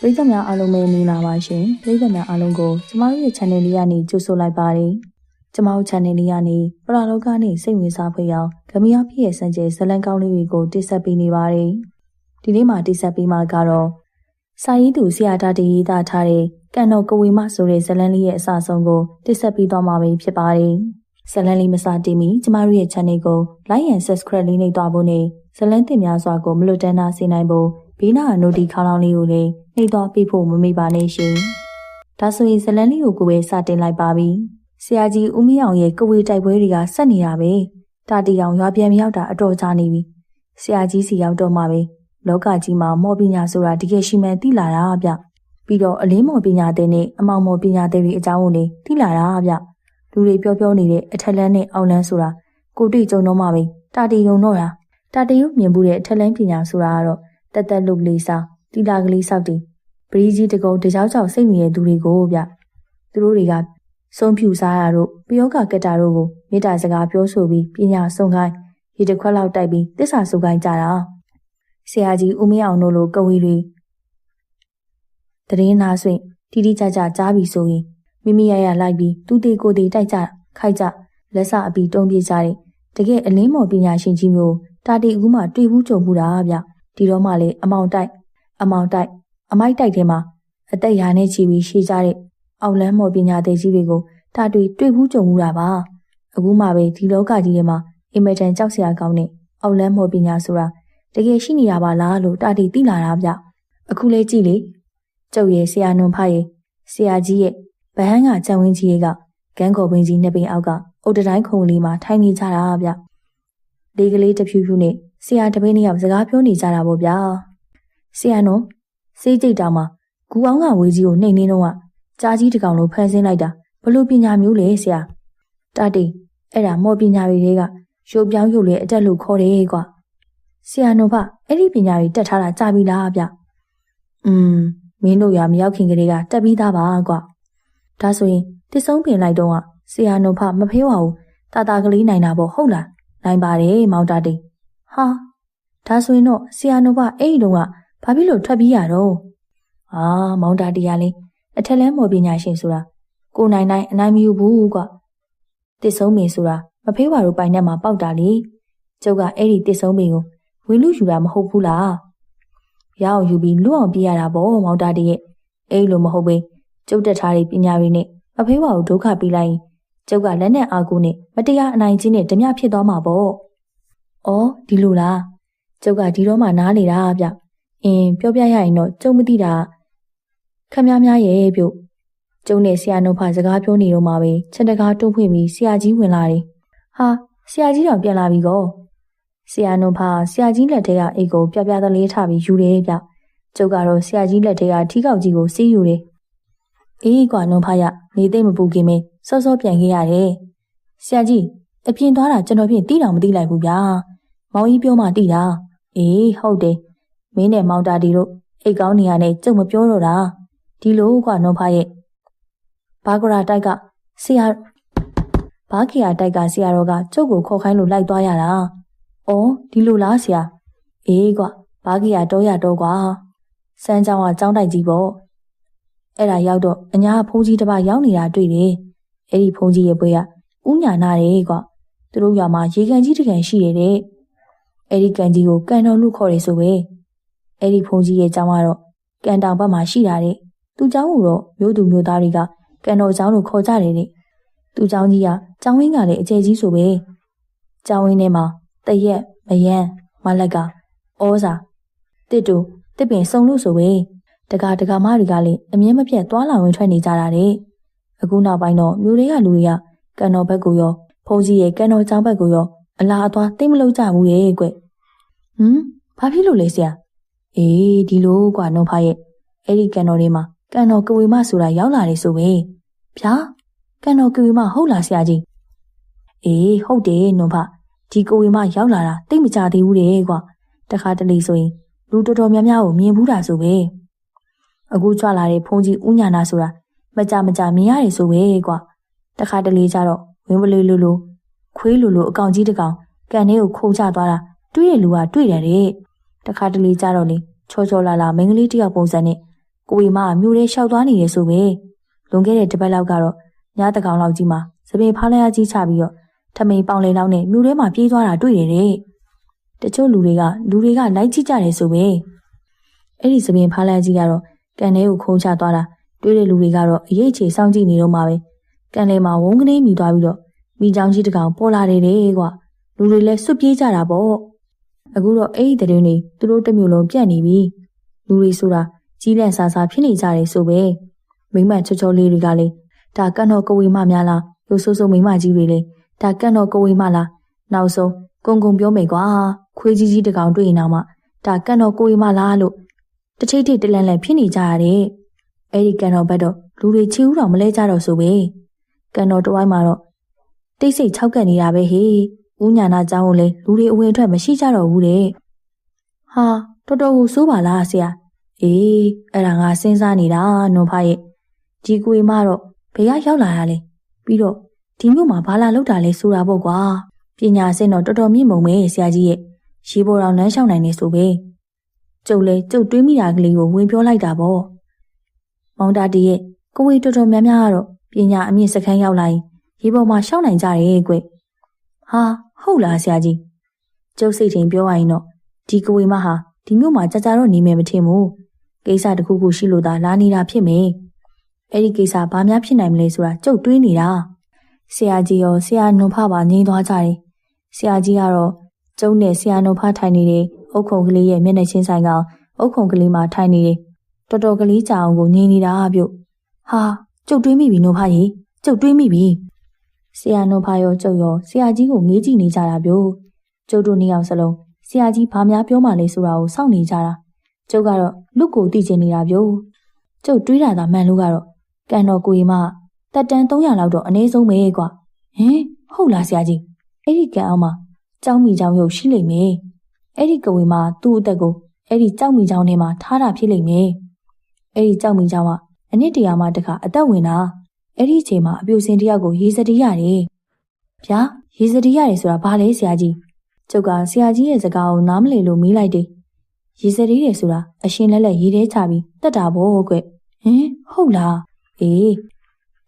ပရိသတ်များအားလုံးပဲမင်္ဂလာပါရှင်ပရိသတ်များအားလုံးကိုကျမတို့ရဲ့ channel လေးကနေကြိုဆိုလိုက်ပါတယ်ကျမတို့ channel လေးကနေပရလောကနဲ့စိတ်ဝင်စားဖွယ်အောင်ဂမီယာဖြစ်ရဲ့စံကျဲဇလံကောင်းလေးတွေကိုတိဆက်ပေးနေပါတယ်ဒီနေ့မှာတိဆက်ပေးမှာကတော့စာရေးသူဆရာတာတရေးသားထားတဲ့ကန်တော်ကဝေမဆိုတဲ့ဇလံလေးရဲ့အစဆုံးကိုတိဆက်ပေးသွားမှာပဲဖြစ်ပါတယ်ဇလံလေးမစတင်မီကျမတို့ရဲ့ channel ကို like and subscribe လေးနှိပ်သွားဖို့နဲ့ဇလံတင်များစွာကိုမလွတ်တမ်းနာစေနိုင်ဖို့ ဘေးနာနိုတီခေါင်းလောင်းလေးကိုလည်းနှိပ်သွားပေးဖို့မမေ့ပါနဲ့ရှင်။ဒါဆိုရင်ဇလန်းလေးကိုကိုပဲစတင်လိုက်ပါပြီ။ဆရာကြီးဦးမင်းအောင်ရဲ့ကဝေတိုက်ပွဲတွေကဆက်နေတာပဲ။တာတီအောင်ရွာပြန်မရောက်တာအတော်ကြာနေပြီ။ဆရာကြီးစီရောက်တော့မှပဲလောကကြီးမှာမော်ပညာဆိုတာတကယ်ရှိမှန်းသိလာတာဗျ။ပြီးတော့အလင်းမော်ပညာတဲ့နဲ့အမောင်မော်ပညာတဲ့တွေအကြောင်းကိုလည်းသိလာတာဗျ။လူတွေပြောပြောနေတဲ့အထက်လန်းနဲ့အောက်လန်းဆိုတာကိုတွေ့ကြုံတော့မှပဲတာတီယုံတော့တာတာတီယုံမြင်မှုတဲ့အထက်လန်းပညာဆိုတာကတော့ တက်တက်လုတ်ကလေးစားတီလာကလေးစောက်တီပရိကြီးတကုံတကြောက်ကြောက်စိတ်နေတဲ့သူတွေကိုဗျသူတို့တွေကဆုံးဖြူစားရတို့ပယောကကက်တာတို့ကိုမေတ္တာစကားပြောဆိုပြီးပညာဆုံးခိုင်းရေတစ်ခွက်လောက်တိုက်ပြီးတစ္ဆာစုခိုင်းကြတာဆရာကြီးဦးမင်းအောင်တို့လိုကဝေတွေတရင်နာဆွင့်တီတီကြကြကြားပြီးဆိုရင်မိမိရရလိုက်ပြီးသူတေကိုတေတိုက်ကြခိုက်ကြလက်စအပီတုံးပြေးကြတဲ့တကယ်အလင်းမော်ပညာရှင်ကြီးမျိုးတာတီဦးမှတွေ့ဘူးကြုံမှုတာဗျ ဒီတော့မှလေအမောင်တိုက်အမောင်တိုက်အမိုက်တိုက်ထဲမှာအသက်ရာနဲ့ချီပြီးရှိကြတဲ့အောက်လန်းမော်ပညာသည်ကြီးတွေကိုတာတွေ့တွေ့ဘူးကြုံမှုတာပါအခုမှပဲဒီလောကကြီးထဲမှာအင်မတန်ကြောက်စရာကောင်းတဲ့အောက်လန်းမော်ပညာဆိုတာတကယ်ရှိနေတာပါလားလို့တာတီသိလာတာဗျအခုလဲကြည့်လေကျုပ်ရဲ့ဆရာနွန်ဖရဲ့ဆရာကြီးရဲ့ဗဟန်းကကြံဝင်းကြီးကကန်းကော်ပင်ကြီးနှစ်ပင်အောက်ကအုတ်တိုင်းခုံလေးမှာထိုင်နေကြတာဗျလေးကလေးတဖြူဖြူနဲ့ ဆရာတပင်းနှစ်ယောက်စကားပြောနေကြတာပေါ့ဗျာဆရာနော်စေးကြိတ်တောင်မှာဂူအောင်ကဝေးကြီးကိုနှိမ်နှင်းတော့ကကြားကြီးတကောင်လိုဖန်ဆင်းလိုက်တာဘလို့ပညာမျိုးလဲဆရာတာတီအဲ့ဒါမော်ပညာတွေကရုပ်ပြောင်းရုပ်လေအတက်လို့ခေါ်တယ်ကွာဆရာနော်ဖအဲ့ဒီပညာတွေတက်ထားတာကြာပြီလားဗျอืมမင်းတို့ရမရောက်ခင်ကလေးကတက်ပြီးသားပါကွာဒါဆိုရင်တစ္ဆုံးပင်လိုက်တော့ကဆရာနော်ဖမဖေးပါဘူးတာတာကလေးနိုင်တာပေါ့ဟုတ်လားနိုင်ပါတယ်မောင်တာတီ ဟာဒါဆိုရင်တော့ဆရာနိုဘအဲ့ဒီတုန်းကဘာဖြစ်လို့ထွက်ပြီးရတော့အာမောင်တာတရားလေးအထက်လန်းမော်ပညာရှင်ဆိုတာကိုနိုင်နိုင်အနိုင်မယူဘူးကွတစ်ဆုံးမင်းဆိုတာမဖေးပါတို့ပိုင်ထဲမှာပေါက်တာလေကျုပ်ကအဲ့ဒီတစ်ဆုံးမင်းကိုဝင်လူယူတာမဟုတ်ဘူးလားရအောင်ယူပြီးလွတ်အောင်ပြရတာပေါ့မောင်တာတရဲ့အဲ့လိုမဟုတ်ဘဲကျုပ်တက်ထားတဲ့ပညာတွေနဲ့မဖေးပါတို့ဒုက္ခပေးလိုက်ရင်ကျုပ်ကလက်နဲ့အာကူနဲ့မတရားအနိုင်ကျင့်နဲ့ဓမြဖြစ်သွားမှာပေါ့။ အော်ဒီလိုလား။ကျုပ်ကဒီတော့မှနားနေတာဗျ။အင်းပြောပြရရင်တော့ကျုံမသိတာခမများများရဲ့ပြုတ်။ကျုံနဲ့ဆရာနှုတ်ဖစကားပြောနေတော့မှပဲချက်တကားတွန်းဖွင့်ပြီးဆရာကြီးဝင်လာတယ်။ဟာဆရာကြီးတော်ပြန်လာပြီကော။ဆရာနှုတ်ဖဆရာကြီးလက်ထဲကအိတ်ကိုပြပြသလေးထပြီးယူတယ်ဗျ။ကျုပ်ကတော့ဆရာကြီးလက်ထဲကထီးကောက်ကြီးကိုစီးယူတယ်။အေးကွာနှုတ်ဖရနေသိမပူခင်မင်းစောစောပြန်ခဲ့ရတယ်။ဆရာကြီးအပြင်သွားတာကျွန်တော်ဖြင့်တီးတောင်မတီးလိုက်ဘူးဗျာ။ မောင်ကြီးပြောမှတီးတာ။အေးဟုတ်တယ်။မင်းနဲ့မောင်တာဒီတို့အိတ်ကောင်းနေရနဲ့ကြုံမပြောတော့တာ။ဒီလိုကွာနှုံဖားရဲ့ဘာဂရာတိုက်ကဆရာဘာခီယာတိုက်ကဆရာတော်ကကျုပ်ကိုခေါ်ခိုင်းလို့လိုက်သွားရတာ။အော်ဒီလိုလားဆရာ။အေးကွာဘာခီယာတော့ရတော့ကွာ။စမ်းကြောင်ကကြောင်းတိုက်ကြီးပေါ့။အဲ့ဒါရောက်တော့အညာဖိုးကြီးတစ်ပါးရောက်နေတာတွေ့တယ်။အဲ့ဒီဖုန်ကြီးရဲ့ဘွေကဥညာနာတယ်ကွာသူတို့ရွာမှာရေကန်ကြီးတကန်ရှိရတဲ့ အဲ့ဒီကန်ကြီးကိုကန်တော်လို့ခေါ်တယ်ဆိုပဲအဲ့ဒီဖုန်ကြီးရဲ့ကျောင်းကတော့ကန်တောင်ဘက်မှာရှိတာတဲ့သူကျောင်းကိုတော့မြို့သူမြို့သားတွေကကန်တော်ကျောင်းလို့ခေါ်ကြတယ်တဲ့သူကျောင်းကြီးကကျောင်းဝင်းကလည်းအကျယ်ကြီးဆိုပဲကျောင်းဝင်းထဲမှာတရက်မယန်းမလက်ကဩစာတစ်တူတစ်ပင်စုံလို့ဆိုပဲတကာတကာမတွေကလည်းအမြဲမပြတ်သွားလာဝင်ထွက်နေကြတာတဲ့အခုနောက်ပိုင်းတော့မြို့တွေကလူတွေကကန်တော်ဘက်ကိုရောဖုန်ကြီးရဲ့ကန်တော်ကျောင်းဘက်ကိုရော အလားအသွားသိမလို့ကြဘူးရဲ့ကွဟမ်ဘာဖြစ်လို့လဲဆရာအေးဒီလိုကွာနှုံဖားရဲ့အဲ့ဒီကန်တော်လေးမှာကန်တော်ကဝေမဆိုတာရောက်လာတယ်ဆိုပဲဗျာကန်တော်ကဝေမဟုတ်လားဆရာကြီးအေးဟုတ်တယ်နှုံဖားဒီကဝေမရောက်လာတာသိမကြသေးဘူးတဲ့ကွာတခါတလေဆိုရင်လူတော်တော်များများကိုမြင်ဘူးတာဆိုပဲအခုကြွလာတဲ့ဖုန်ကြီးဥညာနာဆိုတာမကြမကြမြင်ရတယ်ဆိုပဲကွာတခါတလေကျတော့ဝင်းပလေးလိုလို ခွေးလိုလိုအကောင်ကြီးတကောင်ကန်ထဲကိုခုန်ချသွားတာတွေ့ရလူကတွေ့တယ်တဲ့တခါတလေကျတော့လေချောချောလာလာမင်းကလေးတယောက်ပုံစံနဲ့ကိုဝေမကမြို့ထဲလျှောက်သွားနေတယ်ဆိုပဲလွန်ခဲ့တဲ့တစ်ပတ်လောက်ကတော့ညတကောင်လောက်ကြီးမှာသပင်ဖားလိုက်ကြီးချပြီးတော့ထမိန်ပေါင်လေလောက်နဲ့မြို့ထဲမှာပြေးသွားတာတွေ့တယ်တဲ့တချို့လူတွေကလူတွေကလိုက်ကြည့်ကြတယ်ဆိုပဲအဲ့ဒီသပင်ဖားလိုက်ကြီးကတော့ကန်ထဲကိုခုံချသွားတာတွေ့တဲ့လူတွေကတော့အရေးချေစောင့်ကြည့်နေတော့မှာပဲကန်ထဲမှာဝုန်းကနေမိသွားပြီးတော့ မိချောင်းကြီးတကောင်ပေါ်လာတယ်တဲ့ကွာလူတွေလည်းစွတ်ပြေးကြတာပေါ့အခုတော့အဲ့ဒီတရင်တွေသူတို့တစ်မျိုးလုံးပြတ်နေပြီလူတွေဆိုတာကြီးလန့်ဆာဆာဖြစ်နေကြတယ်ဆိုပဲမိမချောချောလေးတွေကလည်းဒါကန်တော်ကဝေမများလားရိုးဆိုးဆိုးမိမကြီးတွေလေဒါကန်တော်ကဝေမလားနောက်ဆုံးကုံကုံပြောမယ်ကွာခွေးကြီးကြီးတကောင်တွေ့ရင်တော့မှဒါကန်တော်ကိုဝေမလားလို့တချိတ်ထိတ်တလန့်လန့်ဖြစ်နေကြရတယ်အဲ့ဒီကန်တော်ဘက်တော့လူတွေချီဦးတော်မလဲကြတော့ဆိုပဲကန်တော်တဝိုင်းမှာတော့ တိတ်ဆိတ်၆ကပ်နေတာပဲဟေးဦးညာနာကျောင်းကိုလည်းလူတွေအဝင်ထွက်မရှိကြတော့ဘူးတဲ့ဟာတော်တော်ကိုစိုးပါလားဆရာအေးအဲ့ဒါငါစဉ်းစားနေတာနွန်ဖရဲ့ဒီကွေမတော့ဘယ်ရောက်လာတာလဲပြီးတော့ဒီမြို့မှာဘာလာလောက်တာလဲဆိုတာပေါ့ကွာပညာစင်တော့တော်တော်မြင့်မုံပဲဆရာကြီးရဲ့ရေပေါ်တော်လမ်းလျှောက်နိုင်နေဆိုပဲကျုပ်လဲကျုပ်တွေးမိတာကလေးကိုဝင်ပြောလိုက်တာပေါ့မောင်တာတီရဲ့ကိုဝေတော်တော်များများကတော့ပညာအမြင့်စခန်းရောက်လာရင် ရေပေါ်မှာရှောက်နိုင်ကြတယ်ကွဟာဟုတ်လားဆရာကြီးကျုပ်စိတ်ချင်းပြောရရင်တော့ဒီကဝေမဟာဒီမြို့မှာကြာကြာတော့နေမယ်မထင်ဘူးကိစ္စတစ်ခုခုရှိလို့သာလာနေတာဖြစ်မယ်အဲ့ဒီကိစ္စဘာများဖြစ်နိုင်မလဲဆိုတာကြုတ်တွေးနေတာဆရာကြီးရောဆရာနုံဖပါငိမ့်သွားကြတယ်ဆရာကြီးကတော့ကျုံနဲ့ဆရာနုံဖထိုင်နေတယ်အုတ်ခုံကလေးရဲ့မျက်နှာချင်းဆိုင်ကောင်အုတ်ခုံကလေးမှာထိုင်နေတယ်တော်တော်ကလေးကြာအောင်ကိုငိမ့်နေတာပြုတ်ဟာကျုပ်တွေးမိပြီနုံဖကြီးကျုပ်တွေးမိပြီ ဆရာနုံဖရောကျုပ်ရောဆရာကြီးကိုငေးကြည့်နေကြတာပြုတ်ကျုပ်တို့နှစ်ယောက်စလုံးဆရာကြီးဘာများပြောမှလဲဆိုတာကိုစောင့်နေကြတာကျုပ်ကတော့လူကိုသိချင်နေတာပြုတ်ကျုပ်တွေးတာသာမှန်လို့ကတော့ကန်တော်ကိုရီမတက်တန်း300လောက်တော့အနည်းဆုံးပဲကွာဟင်ဟုတ်လားဆရာကြီးအဲ့ဒီကန်အောင်မှာကြောင်းမီချောင်းရုပ်ရှိလိမ့်မယ်အဲ့ဒီကဝေမှာသူ့အသက်ကိုအဲ့ဒီကြောက်မီချောင်းထဲမှာထားတာဖြစ်လိမ့်မယ်အဲ့ဒီကြောက်မီချောင်းကအနစ်တရာမှတခါအသက်ဝင်တာ အဲ့ဒီအချိန်မှာအပြိုစင်တယောက်ကိုရေစတီးရတယ်ဗျာရေစတီးရတယ်ဆိုတာဘာလဲဆရာကြီးကျုပ်ကဆရာကြီးရဲ့စကားကိုနားမလည်လို့မေးလိုက်တယ်ရေစတီးတယ်ဆိုတာအရှင်လက်လက်ရေထဲချပြီးတက်တာဘောကွဟင်ဟုတ်လားအေး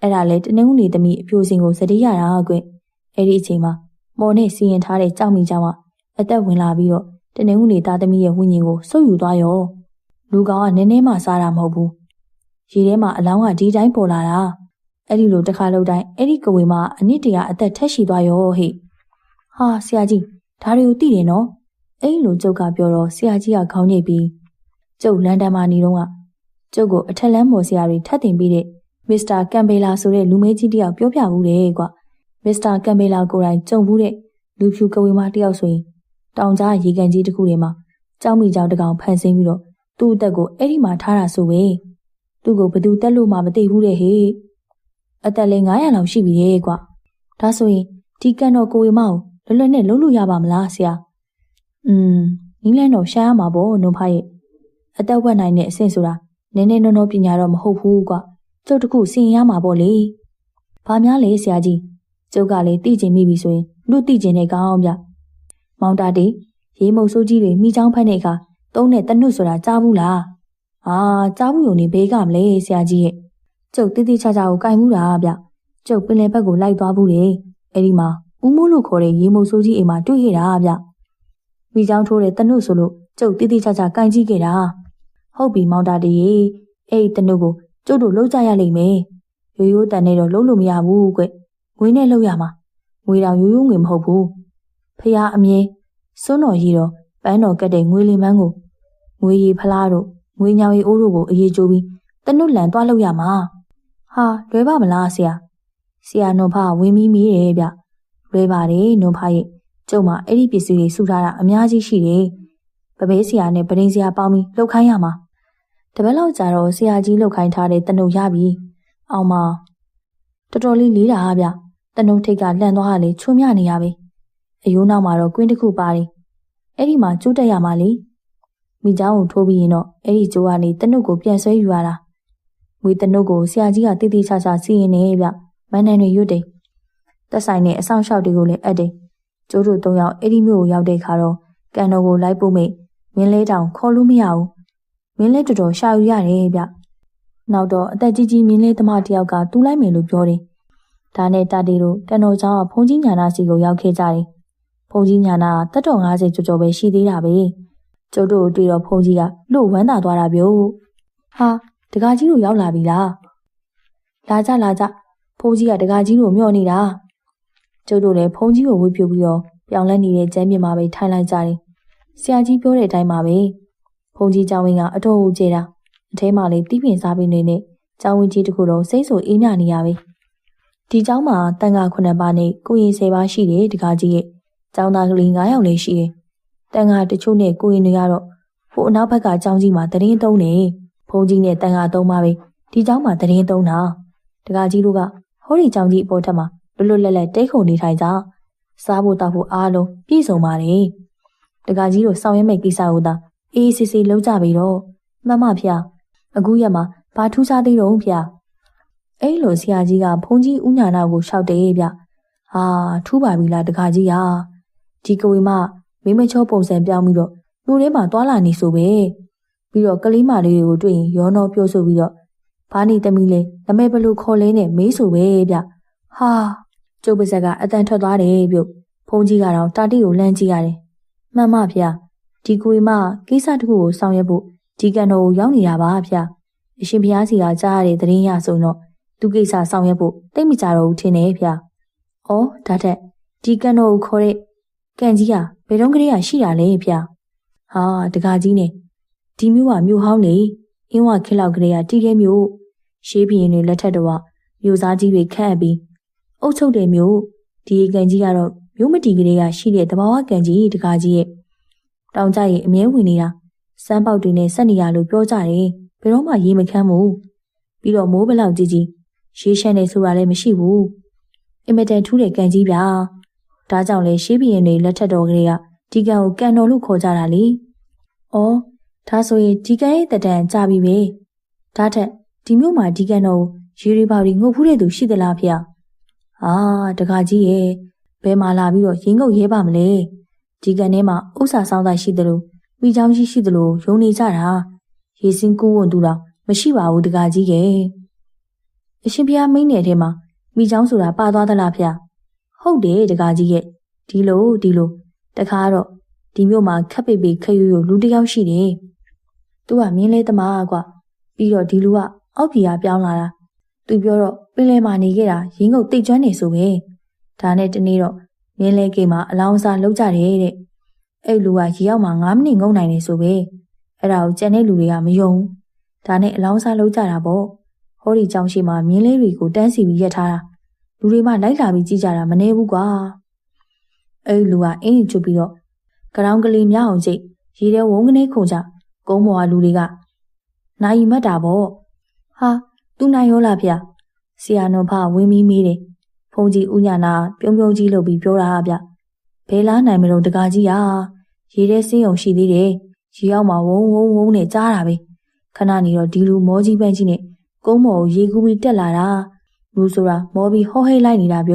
အဲ့ဒါလဲတနင်္ဂနွေသမီးအပြိုစင်ကိုစတီးရတာကွအဲ့ဒီအချိန်မှာမော်နဲ့စီရင်ထားတဲ့ကြောက်မိကြောင်ကအသက်ဝင်လာပြီးတော့တနင်္ဂနွေသားသမီးရဲ့ဝိညာဉ်ကိုစုပ်ယူသွားရောလူကောင်ကနည်းနည်းမှစားတာမဟုတ်ဘူးရေထဲမှာအလောင်းကဒီတိုင်းပေါ်လာတာ အဲ့ဒီလိုတစ်ခါလောက်တိုင်းအဲ့ဒီကဝေမှာအနစ်တရာအသက်ထက်ရှိသွားရောဟိဟာဆရာကြီးဒါတွေကိုသိတယ်နော်အဲ့လိုကျုပ်ကပြောတော့ဆရာကြီးကခေါင်းညိတ်ပြီးကျုပ်လန်ဒန်မှာနေတော့ကကျုပ်ကိုအထက်လန်းမော်ဆရာတွေထပ်တင်ပြီးတဲ့မစ္စတာကမ်ဘေလာဆိုတဲ့လူမဲကြီးတယောက်ပြောပြဘူးတယ်ကွမစ္စတာကမ်ဘေလာကိုယ်တိုင်ကြုံဘူးတဲ့လူဖြူကဝေမတယောက်ဆိုရင်တောင်ကြားရေကန်ကြီးတစ်ခုထဲမှာကြောက်မိကြောင်တကောင်ဖန်ဆင်းပြီးတော့သူ့အသက်ကိုအဲ့ဒီမှာထားတာဆိုပဲသူ့ကိုဘသူတက်လို့မှမသိဘူးတဲ့ဟေ့ အသက်လည်း900လောက်ရှိပြီရဲ့ကွဒါဆိုရင်ဒီကန်တော်ကိုဝေမကိုလွတ်လွတ်နဲ့လုံးလို့ရပါမလားဆရာอืมနီးလန်းတော့ရှားရမှာပေါ့နုံဖရဲ့အသက်ဝက်နိုင်တဲ့အဆင့်ဆိုတာနည်းနည်းနောနောပညာတော့မဟုတ်ဘူးကွကျုပ်တခုစီရင်ရမှာပေါ့လေဘာများလဲဆရာကြီးကျုပ်ကလည်းသိကျင်မိပြီဆိုရင်လူသိကျင်တဲ့ကောင်းအောင်ဗျမောင်တာတေရေမုတ်ဆိုးကြီးတွေမိချောင်းဖက်တဲ့အခါသုံးတဲ့တနုဆိုတာကြားဘူးလားအာကြားဘူးုံနေဘေးကမလဲဆရာကြီးရဲ့ ကျုပ်တိတိကျကျကိုကင်မှုတာဗျကျုပ်ပင်လယ်ဘက်ကိုလိုက်သွားဘူးလေအဲ့ဒီမှာဦးမိုးလို့ခေါ်တဲ့ရေမုတ်ဆိုးကြီးအိမ်မှာတွေ့ခဲ့တာဗျမိချောင်းထိုးတဲ့တနုဆိုလို့ကျုပ်တိတိကျကျကင်ကြည့်ခဲ့တာဟုတ်ပြီမောင်တာတေအဲ့ဒီတနုကိုကျုပ်တို့လှုပ်ကြရလိမ့်မယ်ရိုးရိုးတန်နဲ့တော့လှုပ်လို့မရဘူးကွငွေနဲ့လှုပ်ရမှာငွေတောင်ရိုးရိုးငွေမဟုတ်ဘူးဖះအမြဲစွန်းတော်ရီတော်ပန်းတော်ကတ်တဲ့ငွေလင်ပန်းကိုငွေရီဖလားတို့ငွေညောင်ရီအိုးတို့ကိုအေးကြိုးပြီးတနုလန်သွားလောက်ရမှာ ဟာလွဲပါမလားဆရာဆရာနွန်ဖဝင်းမီးမီးတယ်ဗျလွဲပါတယ်နွန်ဖရဲ့ကျုံမှာအဲ့ဒီပစ္စည်းတွေစုထားတာအများကြီးရှိတယ်ပပဲဆရာနဲ့ပရင်းဆရာပေါင်းပြီးလှုပ်ခိုင်းရမှာတပတ်လောက်ကြာတော့ဆရာကြီးလှုပ်ခိုင်းထားတဲ့တနုရပြီအောင်မတော်တော်လေးလေးတာဗျတနုထိတ်ကလန့်သွားတာလေချုံမြနေရပဲအယိုးနောက်မှာတော့ကွင်းတစ်ခုပါတယ်အဲ့ဒီမှာကျိုးတက်ရမှာလေမိเจ้าကိုထိုးပြီးရင်တော့အဲ့ဒီကျိုးကနေတနုကိုပြန်ဆွဲယူရတာ ငွေတနုကိုဆရာကြီးကတိတိကျကျစီးရင်နေဗျမန်းနန်တွေရွတ်တယ်တက်ဆိုင်နဲ့အဆောင်လျှောက်တွေကိုလည်းအပ်တယ်ကျိုးတို့၃ယောက်အဲ့ဒီမြို့ကိုရောက်တဲ့ခါတော့ကန်တော်ကိုလိုက်ဖို့မိတ်မင်းလဲတောင်ခေါ်လို့မရဘူးမင်းလဲတော်တော်ရှာယူရတယ်ဗျနောက်တော့အသက်ကြီးကြီးမြင်းလေးသမားတယောက်ကတူးလိုက်မယ်လို့ပြောတယ်။ဒါနဲ့တာတီတို့တန်တော်ကျောင်းကဖုန်ကြီးညာနာစီကိုရောက်ခဲ့ကြတယ်။ဖုန်ကြီးညာနာတက်တော်90ကျော်ကျော်ပဲရှိသေးတာပဲ။ကျုပ်တို့တွေ့တော့ဖုန်ကြီးကလို့ဝမ်းသာသွားတာပြော။ဟာ တကားကြီးတို့ရောက်လာပြီလား။လာကြလာကြဖုန်ကြီးကတကားကြီးတို့မျှော်နေတာ။ကျုပ်တို့လည်းဖုန်ကြီးကိုဝှေ့ပြပြီးတော့ပြောင်းလဲနေတဲ့ကျမ်းပြင်မှာပဲထိုင်လိုက်ကြတယ်။ဆရာကြီးပြောတဲ့အတိုင်းပါပဲ။ဖုန်ကြီးကျောင်းဝင်းကအတော်ဦးကျဲတာ။အထဲမှာလေတီးပင်စားပင်တွေနဲ့ကျောင်းဝင်းကြီးတစ်ခုလုံးစိတ်ဆိုအေးမြနေရပဲ။ဒီကျောင်းမှာတန်ခါခုနှစ်ပါးနဲ့ကိုရင်10ပါးရှိတယ်တကားကြီးရဲ့။ကျောင်းသားကလေး9ယောက်လည်းရှိတယ်။တန်ခါတချို့နဲ့ကိုရင်တွေကတော့ဟိုအနောက်ဘက်ကကျောင်းကြီးမှာတရင်သုံးနေ။ ဖုန်ကြီးနဲ့တန်ခါသုံးပါပဲ။ဒီကျောင်းမှာတရင်သုံးတာ။တကားကြီးတို့ကဟောဒီကျောင်းကြီးအပေါ်ထက်မှာလွတ်လွတ်လပ်လပ်တိတ်ခုန်နေထိုင်ကြ။စားဖို့တောက်ဖို့အားလုံးပြည့်စုံပါတယ်။တကားကြီးတို့ဆောင်ရွက်မဲ့ကိစ္စကိုသာအေးအေးဆေးဆေးလုပ်ကြပြီတော့မှန်ပါဗျာအခုရက်မှာဘာထူးခြားသေးတော့ဗျာအဲ့လိုဆရာကြီးကဘုန်းကြီးဥညာနာကိုရှောက်တယ်ဗျဟာထူးပါပြီလားတကားကြီးဟာဒီကဝေမမိမချောပုံစံပြောင်းပြီးတော့လူထဲမှာတွာလာနေဆိုပဲ ပြီးတော့ကလေးမလေးတွေကိုတွေ့ရင်ရောနှောပြောဆိုပြီးတော့ဘာနေသမီးလဲနမဲဘလို့ခေါ်လဲနဲ့မေးဆိုပဲဗျဟာကျုပ်ပါဇက်ကအတန်ထွက်သွားတယ်ပြုတ်ဖုန်းကြီးကတော့တာတိကိုလမ်းကြည့်ရတယ်မှန်ပါဗျာဒီကွေမကိစ္စတခုကိုဆောင်ရွက်ဖို့ဒီကန်တော်ကိုရောက်နေတာပါဗျာအရှင်ဘုရားစီကကြားရတဲ့သတင်းရဆိုတော့သူကိစ္စဆောင်ရွက်ဖို့တိတ်မကြတော့ဘူးထင်တယ်ဗျာ။အော်ဒါထက်ဒီကန်တော်ကိုခေါ်တဲ့ကန်ကြီးကဘယ်တော့ကလေးကရှိတာလဲဗျာ။ဟာတကာကြီးနဲ့ ဒီမျိုးကမြို့ဟောင်းလေအင်းဝခက်လောက်ကလေးကတီးခဲမျိုးရှေးဘရင်တွေလက်ထက်တော့မြို့သားကြီးတွေခန့်အပ်ပြီးအုပ်ချုပ်တဲ့မျိုးဒီကန်ကြီးကတော့မြို့မတီကလေးကရှိတဲ့တဘာဝကန်ကြီးတကာကြီးရဲ့တောင်ကြရဲ့အမြဲဝင်နေတာစမ်းပေါက်တွေနဲ့ဆက်နေရလို့ပြောကြတယ်ဘယ်တော့မှရေမခမ်းဘူးပြီးတော့မိုးဘလောက်ကြီးကြီးရေရှမ်းနေဆိုတာလည်းမရှိဘူးအင်မတန်ထူးတဲ့ကန်ကြီးဗျာဒါကြောင့်လေရှေးဘီရင်တွေလက်ထက်တော်ကလေးကဒီကန်ကိုကန်တော်လို့ခေါ်ကြတာလေဩ ဒါဆိုရင်ဒီကန်ရဲ့တတန်ကြပြီပဲဒါထက်ဒီမြို့မှာဒီကန်တော်ရေရီပေါတွေငုတ်ဖူးတဲ့သူရှိသလားဖေ။အာတကာကြီးရဲ့ဘယ်မှာလာပြီးတော့ရင်ငုတ်ရဲပါမလဲ။ဒီကန်ထဲမှာဥစ္စာဆောင်သားရှိတယ်လို့မိချောင်းရှိရှိတယ်လို့ယုံနေကြတာ။ရေစင်းကူးဝန်သူတော့မရှိပါဘူးတကာကြီးရဲ့။အရှင်ဘုရားမိန့်နယ်ထဲမှာမိချောင်းဆိုတာပါသွားသလားဖေ။ဟုတ်တယ်တကာကြီးရဲ့ဒီလိုဒီလိုတခါတော့ဒီမြို့မှာခက်ပိပိခက်ရွရွလူတစ်ယောက်ရှိတယ်။ သူကမြင်းလဲသမားကွာပြီးတော့ဒီလူကအောက်ပြည်ကပြောင်းလာတာ သူပြောတော့ပင်လယ်မှာနေခဲ့တာ ရင်းငုတ်တိတ်ကျွမ်းနေဆိုပဲ ဒါနဲ့တနေ့တော့မြင်းလဲကိမှာ အလောင်းစားလောက်ကြတယ်တဲ့ အဲ့လူက ရေရောက်မှာ9မိနစ်ငုံနိုင်နေဆိုပဲ အဲ့ဒါကိုကြံတဲ့လူတွေက မယုံဒါနဲ့ အလောင်းစားလောက်ကြတာပေါ့ ဟောဒီကြောင်ရှိမှာမြင်းလေးတွေကို တန်းစီပြီးရက်ထားတာ လူတွေမှ လိုက်လာပြီးကြည့်ကြတာ မနေဘူးကွာ အဲ့လူက အင်းချွတ်ပြီးတော့ကရောင်းကလေးမြောက်အောင်ကြိတ် ရေထဲဝုန်းကနေခုန်ကြ ကုန်းပေါ်ကလူတွေကနိုင်မတ်တာပေါ့ဟာသူနိုင်ရောလားဗျဆရာတော်ဖဝင်းမီးမေးတယ်ဖုန်ကြီးဦးညာနာပြုံးပြုံးကြီးလုပ်ပြီးပြောတာဗျဘဲလားနိုင်မလို့တကားကြီးဟာရေထဲစင်းုံရှိသေးတယ်ရေရောက်မှာဝုန်းဝုန်းဝုန်းနဲ့ကြားတာပဲခဏနေတော့ဒီလူမောကြီးပန်းကြီးနဲ့ကုန်းမော်ကိုရေကူးပြီးတက်လာတာလူဆိုတာမောပြီးဟောဟိတ်လိုက်နေတာဗျ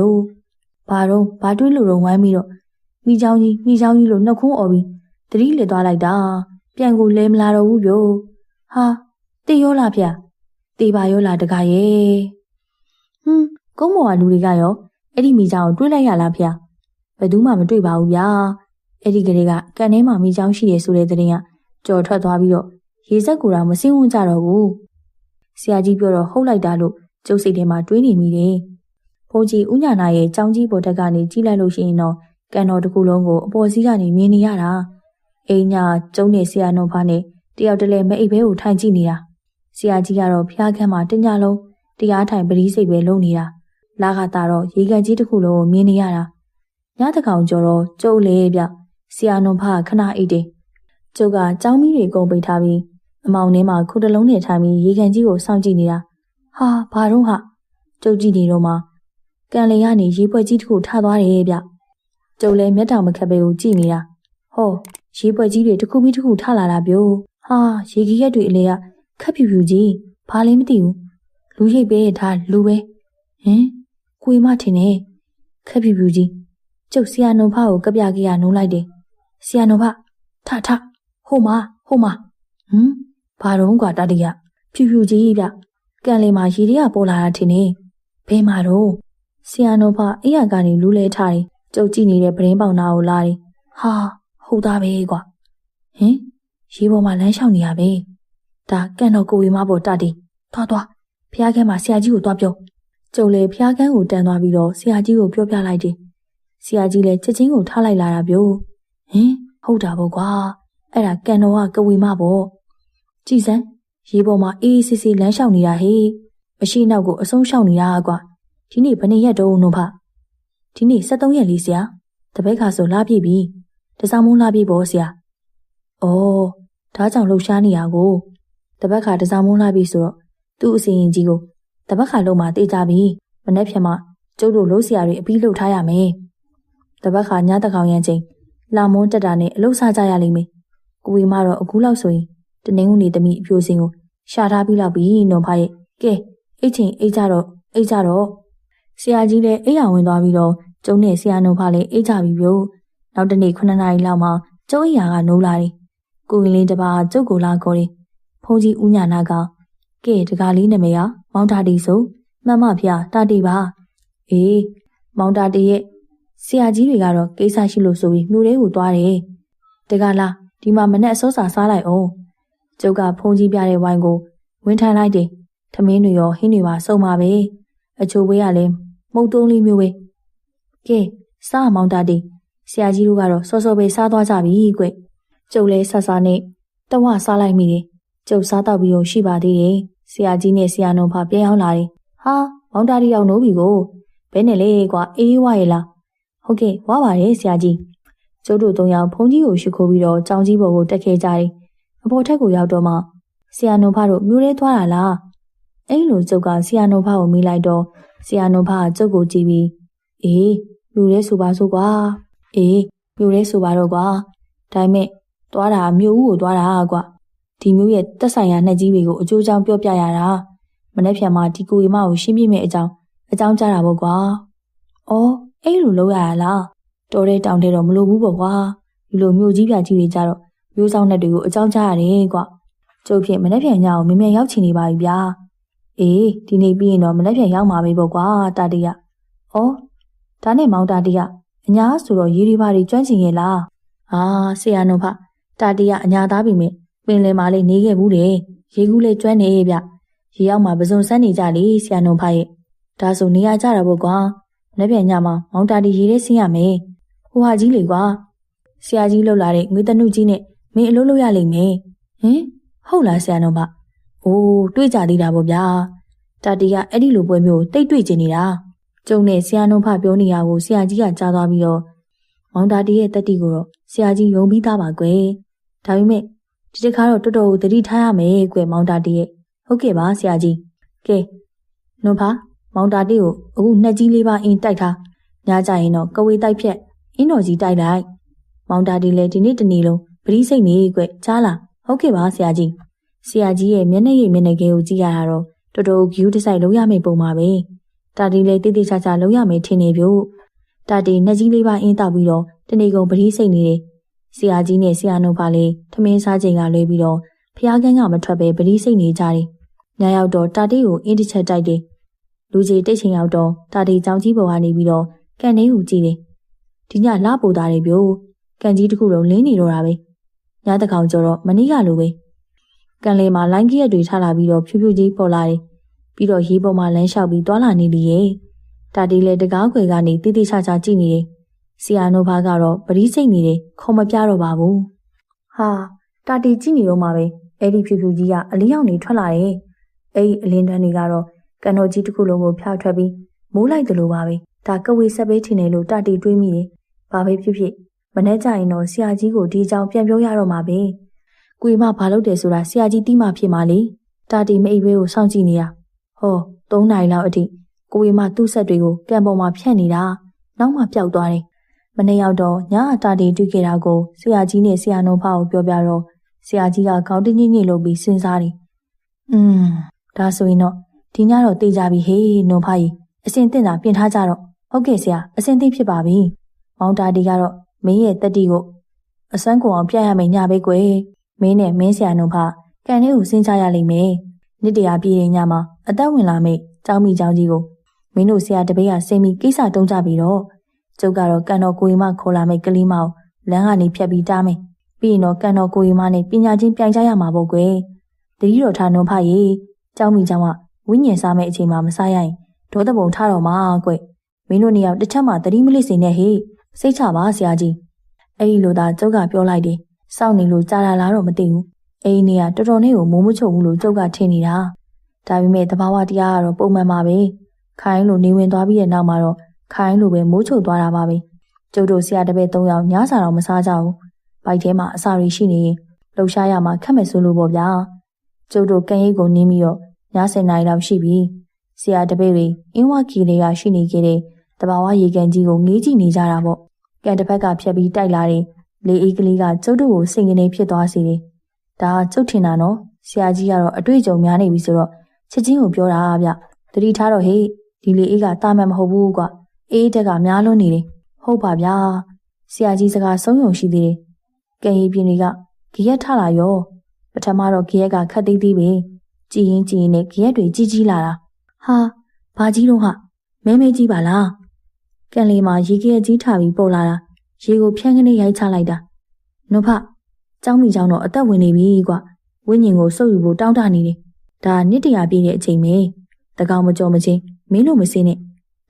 ဘာတော့ဘာတွေးလို့တော့ဝိုင်းပြီးတော့မိချောင်းကြီးမိချောင်းကြီးလို့နှုတ်ခွန်းអော်ပြီးတတိလက်သွားလိုက်တာ ပြန်ကိုလဲမလာတော့ဘူးဗျဟာတေရောလားဗျတေပါရောလားတကားရဲ့ဟွန်းကုန်းမော်ကလူတွေကရောအဲ့ဒီမိချောင်းကိုတွေးလိုက်ရလားဗျဘယ်သူမှမတွေ့ပါဘူးဗျာအဲ့ဒီကလေးကကန်ထဲမှာမိချောင်းရှိတယ်ဆိုတဲ့တဲ့ရင်ကကြော်ထွက်သွားပြီးတော့ရေစက်ကူတော့မစင်းဝန်းကြတော့ဘူးဆရာကြီးပြောတော့ဟုတ်လိုက်တာလို့ကျုပ်စိတ်ထဲမှာတွေးနေမိတယ်ဘိုးကြီးဦးညာနာရဲ့ကြောင်းကြီးပေါ်တက်ကနေကြီးလိုက်လို့ရှိရင်တော့ကန်တော်တစ်ခုလုံးကိုအပေါ်စီးကနေမြင်နေရတာ အိမ်ညာကျုံးနေဆရာနှုတ်ဖားနဲ့တယောက်တလဲမအိပ်ဘဲကိုထိုင်ကြည့်နေတာဆရာကြီးကတော့ဖျားခမ်းမှာတညလုံးတရားထိုင်ပရိစိတ်ပဲလုပ်နေတာလာခတာတော့ရေကန်ကြီးတစ်ခုလုံးကိုမြင်နေရတာညတကောင်ကျော်တော့ကျုပ်လေဗျဆရာနှုတ်ဖားခဏအိတ်တယ်ကျုပ်ကကြောင်းမီးတွေကုန်ပိတ်ထားပြီးအမောင်ထဲမှာခုတလုံးနဲ့ထိုင်ပြီးရေကန်ကြီးကိုစောင့်ကြည့်နေတာဟာဘာတော့ဟာကျုပ်ကြည့်နေတော့မှကန်လေကနေရေပွဲကြီးတစ်ခုထားသွားတယ်ဗျကျုပ်လည်းမျက်တောင်မခက်ပဲကိုကြည့်နေတာဟော ရေပွဲကြီးတွေတစ်ခုပြီးတစ်ခုထားလာတာပြို့ဟာရေကြီးရက်တွေအလေကခက်ဖြူဖြူကြီးဘာလည်းမသိဘူးလူရိပ်ပဲဒါလူပဲဟင်ကိုမထင်နေခက်ဖြူဖြူကြီးကျုပ်ဆီယာနုံဖကိုကပြကေးကနှုံးလိုက်တယ်ဆီယာနုံဖထထဟိုမှာဟိုမှာဟမ်ဘာတော့ကွာတတိယဖြူဖြူကြီးဗျကန်လေးမှာရေတွေကပေါ်လာတာထင်နေဘဲမှာတော့ဆရာတော်ဖအိယာကနေလူးလဲထားတယ်ကြုတ်ကြည့်နေတဲ့ပရင်းပေါင်နာကိုလာတယ်ဟာ ဟုတ်သားပဲကွာဟင်ရေပေါ်မှာလမ်းလျှောက်နေရပဲဒါကန်တော်ကိုဝေမပေါ်တတ်တယ်သွားသွားဖះခဲမှာဆရာကြီးကိုသွားပြောကျုံလေဖះကန်းကိုတန်းသွားပြီးတော့ဆရာကြီးကိုပြောပြလိုက်တယ်ဆရာကြီးလည်းချက်ချင်းကိုထားလိုက်လာတာပြောဟင်ဟုတ်တာပေါ့ကွာအဲ့ဒါကန်တော်ကကဝေမပေါ့ကြည်စမ်းရေပေါ်မှာအေးအေးဆေးဆေးလမ်းလျှောက်နေတာဟေ့မရှိနောက်ကိုအဆုံးရှောက်နေတာကွာဒီနေ့ဘယ်နှစ်ရက်တုံးနှုံဖဒီနေ့73ရက်လေးဆရာတပည့်ခါဆိုလာပြည့်ပြီ တစားမုန်းလာပြည့်ပေါ့ဆရာဩဒါကြောင့်လှူရှားနေရကိုတပတ်ခါတစားမုန်းလာပြီဆိုတော့သူ့အစီရင်ကြီးကိုတပတ်ခါလုံးမှတေးကြပြီမနေ့ဖြန်မှကျုပ်တို့လို့ဆရာတွေအပြီးလှုပ်ထားရမယ်တပတ်ခါညတကောင်ရန်ချိန်လာမွန်းတက်တာနဲ့အလုပ်စားကြရလိမ့်မယ်ကိုဝီမတော့အခုလောက်ဆိုရင်တနင်္ဂနွေသမီးအပြိုစင်ကိုရှာထားပြီးလောက်ပြီနုံဖရဲ့ကဲအိတ်ချင်းအိတ်ကြတော့အိတ်ကြတော့ဆရာကြီးလည်းအိတ်ရဝင်သွားပြီးတော့ကျုံနဲ့ဆရာနုံဖလည်းအိတ်ကြပြီပြို့ နောက်တနေ့9နာရီလောက်မှကျုံအိယာကနိုးလာတယ်ကိုဝင်လေးတပါကျုပ်ကိုလာခေါ်တယ်ဖုန်ကြီးဦးညာနာကကဲတကားလေးနာမည်ကမောင်တာတီဆိုမှန်မဖျားတာတီပါအေးမောင်တာတီရဲ့ဆရာကြီးတွေကတော့ကိစ္စရှိလို့ဆိုပြီးမြို့ထဲကိုသွားတယ်တကားလားဒီမှာမနဲ့အစောစာစားလိုက်အောင်ကျုပ်ကဖုန်ကြီးပြတဲ့ဝိုင်းကိုဝင်ထမ်းလိုက်တယ်။ထမင်းတွေရောဟင်းတွေပါစုံပါပဲ။အချိုဝေးကလည်းမုတ်တုံးလေးမျိုးပဲ။ကဲစားမောင်တာတီ ဆရာကြီးတို့ကတော့စောစောပဲစားသွားကြပြီကွ။ကျုပ်လည်းဆဆနဲ့တဝစားလိုက်မိတယ်။ကျုပ်စားတော့ပြီးတော့ရှိပါသေးတယ်။ဆရာကြီးနဲ့ဆရာနှုံဖပြန်ရောက်လာတယ်။ဟာမောင်တာတီရောက်နိုးပြီကိုဘဲနဲ့လေကွာအေးဝရဲ့လား။ဟုတ်ကဲ့ဝါပါတယ်ဆရာကြီး။ကျုပ်တို့သုံးယောက်ဖုန်ကြီးကိုရှိခိုးပြီးတော့ကြောင်ကြီးပေါ်ကိုတက်ခဲ့ကြတယ်။အပေါ်ထက်ကိုရောက်တော့မှဆရာနိုဖတို့မျိုးရဲသွားတာလားအဲ့လိုကျုပ်ကဆရာနိုဖကိုမေးလိုက်တော့ဆရာနိုဖကကျုပ်ကိုကြည့်ပြီးအေးမျိုးရဲဆိုပါဆိုကွာ အေးမျိုးရဲဆိုပါတော့ကွာဒါပေမဲ့သွားတာမျိုးဦးကိုသွားတာကွာဒီမျိုးရဲ့တက်ဆိုင်ရာနှက်ကြီးတွေကိုအကျိုးကြောင့်ပြောပြရတာမနေ့ဖြန်မှာဒီကိုရီမကိုရှင်းပြမယ့်အကြောင်းအကြောင်းကြားတာပေါ့ကွာအော်အဲ့လိုလုပ်ရတာလားတော်တဲ့တောင်တဲ့တော့မလိုဘူးပေါ့ကွာဒီလိုမျိုးကြီးပြကြီးတွေကြတော့မျိုးဆောင်တဲ့တွေကိုအကြောင်းကြားရတယ်ကွာကျုပ်ဖြင့်မနေ့ပြန်ညအောင်မင်းမြန်ရောက်ချင်နေပါပြီဗျာအေးဒီနေ့ပြီးရင်တော့မနေ့ပြန်ရောက်မှာပဲပေါ့ကွာတာတီကဩဒါနဲ့မောင်တာတီက အညာဆိုတော့ရေးရီပါတွေကျွမ်းကျင်ရဲ့လားအာဆရာနှုံဖတာတီကအညာသားပြီမေပင်လယ်မှာလေးနေခဲ့ဘူးတယ်ရေကူးလေးကျွမ်းနေရဲ့ဗျရေရောက်မှာပစုံစမ်းနေကြလေဆရာနှုံဖရဲ့ဒါဆိုနေရကြတာပေါ့ကွာမနေ့ပြန်ညမှာမောင်တာတီရေးလေးဆင်းရမယ်ဟိုဟာကြီးလေကွာဆရာကြီးလှုပ်လာတဲ့ငွေတနုကြီးနဲ့မင်းအလုပ်လုပ်ရလိမ့်မယ်ဟင်ဟုတ်လားဆရာတော်မ။အိုးတွေးကြသေးတာပေါ့ဗျာ။တာတီကအဲ့ဒီလိုပွဲမျိုးတိတ်တွေ့ကျင်နေတာ။ ကျုံနဲ့ဆရာနှုံဖပြောနေရကိုဆရာကြီးကကြားသွားပြီးတော့မောင်တာတီရဲ့တက်တီကိုတော့ဆရာကြီးယုံပြီးသားပါကွယ်။ဒါပေမဲ့ဒီတစ်ခါတော့တော်တော်သတိထားရမယ်ကွယ်မောင်တာတီရဲ့။ဟုတ်ကဲ့ပါဆရာကြီး။ကဲနှုံဖမောင်တာတီကိုအခုနှက်ကြီးလေးပါအင်းတိုက်ထား။ညကြရင်တော့ကဝေးတိုက်ဖြက်အင်းတော်ကြီးတိုက်လိုက်။မောင်တာတီလည်းဒီနေ့တနေ့လုံးပရိစိတ်နေကွကြားလားဟုတ်ကဲ့ပါဆရာကြီးဆရာကြီးရဲ့မျက်နှာရည်မျက်နှာကဲကိုကြည့်ရတာတော့တော်တော်ဂယူးတစိုက်လုံးရမယ့်ပုံပါပဲ တာတီလည်းတိတိကျကျလုံးရမယ်ထင်နေပြုတ်တာတီနှက်ကြီးလေးပါအင်းတောက်ပြီးတော့တနေကုန်ပတိစိတ်နေတယ်ဆရာကြီးနဲ့ဆရာနှုတ်ပါလေထမင်းစားချိန်ကလွဲပြီးတော့ဖျားကန်းကမထွက်ပဲပတိစိတ်နေကြတယ်ညရောက်တော့တာတီကိုအင်းတစ်ချက်တိုက်တယ်လူကြီးတိတ်ချိန်ရောက်တော့တာတီကြောင်ကြီးပေါ်ကနေပြီးတော့ကန်နေဟူကြည့်တယ်ဒီညလှပူသားတယ်ပြို့ကန်ကြီးတစ်ခုလုံးလင်းနေတော့တာပဲညတကောင်ကျတော့မနီးကလိုပဲကန်လေမှာလိုင်းကြီးရက်တွေထလာပြီးတော့ဖြူဖြူကြီးပေါ်လာတယ် ပြီးတော့ရေးပေါ်မှာလမ်းလျှောက်ပြီးတွာလာနေလေရဲ့တာတီလည်းတကားခွေကနေတိတိကျကျကြည့်နေတယ်ဆီယာနိုဘာကတော့ပရိစိတ်နေတယ်ခုံမပြတော့ပါဘူးဟာတာတီကြည့်နေတော့မှပဲအဲ့ဒီဖြူဖြူကြီးကအလင်းရောက်နေထွက်လာတယ်အဲ့ဒီအလင်းတန်းတွေကတော့ကန်တော်ကြီးတစ်ခုလုံးကိုဖျောက်ထွက်ပြီးမိုးလိုက်တယ်လို့ပါပဲဒါကဝေဆက်ပေးထင်တယ်လို့တာတီတွေးမိတယ်ဘာပဲဖြစ်ဖြစ်မနေ့ကျရင်တော့ဆရာကြီးကိုဒီအကြောင်းပြန်ပြောရတော့မှာပဲ။ကိုမဘာလုပ်တယ်ဆိုတာဆရာကြီးသိမှဖြစ်မှာလေ။တာတီမအိပ်ဘဲကိုစောင့်ကြည့်နေရ။ ဟော၃နိုင်လောက်အထိကိုဝေမသူ့ဆက်တွေကိုကံပေါ်မှာဖြန့်နေတာ။နောက်မှပျောက်သွားတယ်။မနေ့ရောက်တော့ညအတာတီတွေ့ခဲ့တာကိုဆရာကြီးနဲ့ဆရာနှုံဖကိုပြောပြတော့ဆရာကြီးကခေါင်းတင်းကြီးညစ်လို့ပြီးစဉ်းစားတယ်။อืมဒါဆိုရင်တော့ဒီညတော့တေးကြပြီဟေးနှုံဖကြီးအစင်တင်တာပြင်ထားကြတော့ဟုတ်ကဲ့ဆရာအစင်သိဖြစ်ပါပြီ။မောင်တာတီကတော့မင်းရဲ့တက်တီကိုအစွမ်းကုန်အောင်ပြရမယ်ညပဲကွယ်မင်းနဲ့မင်းဆရာနှုတ်ဖကန်လေးကိုစဉ်းစားရလိမ့်မယ်နှစ်တရာပြည့်တဲ့ညမှာ အသက်ဝင်လာမိကြောင်းမိကြောင်းကြီးကိုမင်းတို့ဆရာတပည့်ကစိတ်မိကိစ္စတုံးကြပြီးတော့ကျုပ်ကတော့ကန်တော်ကိုရီမခေါ်လာမိကလေးမအောင်လမ်းကနေဖြတ်ပြီးတားမယ်ပြီးရင်တော့ကန်တော်ကိုရီမနဲ့ပညာချင်းပြိုင်ကြရမှာပေါ့ကွယ်တတိတော်ထားနှုံဖရေကြောင်းမိကြောင်းကဝိညာဉ်စားမဲ့အချိန်မှာမစားရရင်ဒေါသပုံထားတော့မှာကွမင်းတို့နေရာတစ်ချက်မှတတိမလစ်စင်နဲ့ဟေ့စိတ်ချပါဆရာကြီးအဲ့ဒီလိုသာကျုပ်ကပြောလိုက်တယ်စောင့်နေလို့ကြာလာလားတော့မသိဘူးအဲ့ဒီနေရာတော်တော်လေးကိုမိုးမချုံဘူးလို့ကျုပ်ကထင်နေတာ ဒါပေမဲ့တဘာဝတရားကတော့ပုံမှန်ပါပဲခိုင်းလို့နေဝင်သွားပြီးတဲ့နောက်မှာတော့ခိုင်းလို့ပဲမိုးချုပ်သွားတာပါပဲကျုပ်တို့ဆရာတပည့်၃ယောက်ညစာတော့မစားကြဘူးဘိုက်ထဲမှာအစာတွေရှိနေရင်လှုပ်ရှားရမှာခက်မဲ့ဆိုလို့ပေါ့ဗျာကျုပ်တို့ကံရိပ်ကိုနင်းပြီးတော့ည7နာရီလောက်ရှိပြီဆရာတပည့်တွေအင်းဝကီတွေကရှိနေခဲ့တဲ့တဘာဝရေကန်ကြီးကိုငေးကြည့်နေကြတာပေါ့ကံတစ်ဖက်ကဖြတ်ပြီးတိုက်လာတဲ့လေအေးကလေးကကျုပ်တို့ကိုစိတ်ကနေဖြစ်သွားစေတယ်ဒါကျုပ်ထင်တာနော်ဆရာကြီးကတော့အတွေ့အကြုံများနေပြီဆိုတော့ ချက်ချင်းကိုပြောတာဗျတတိထားတော့ဟေ့ဒီလေအေးကတာမန်မဟုတ်ဘူးကွာအေးတက်ကများလွန်းနေတယ်ဟုတ်ပါဗျာဆရာကြီးစကားဆုံးယုံရှိသေးတယ်ကံရီပြင်းတွေကဂရက်ထလာရောပထမတော့ဂရက်ကခတ်သေးသေးပဲကြည်ရင်ကြည်ရင်နဲ့ဂရက်တွေကြီးကြီးလာတာဟာဘာကြီးတော့ဟာမဲမဲကြီးပါလားကံလေးမှာရေခဲကြီးထပြီးပေါ်လာတာရေကိုဖြန်းကနေရိုက်ချလိုက်တာနုဖเจ้าမိเจ้าတော့အသက်ဝင်နေပြီကွဝိညာဉ်ကိုစုပ်ယူဖို့တောင်းတနေတယ် ဒါနှစ်တရာပြည့်တဲ့အချိန်ပဲတကောင်မကြော်မချင်းမင်းတို့မစင်းနဲ့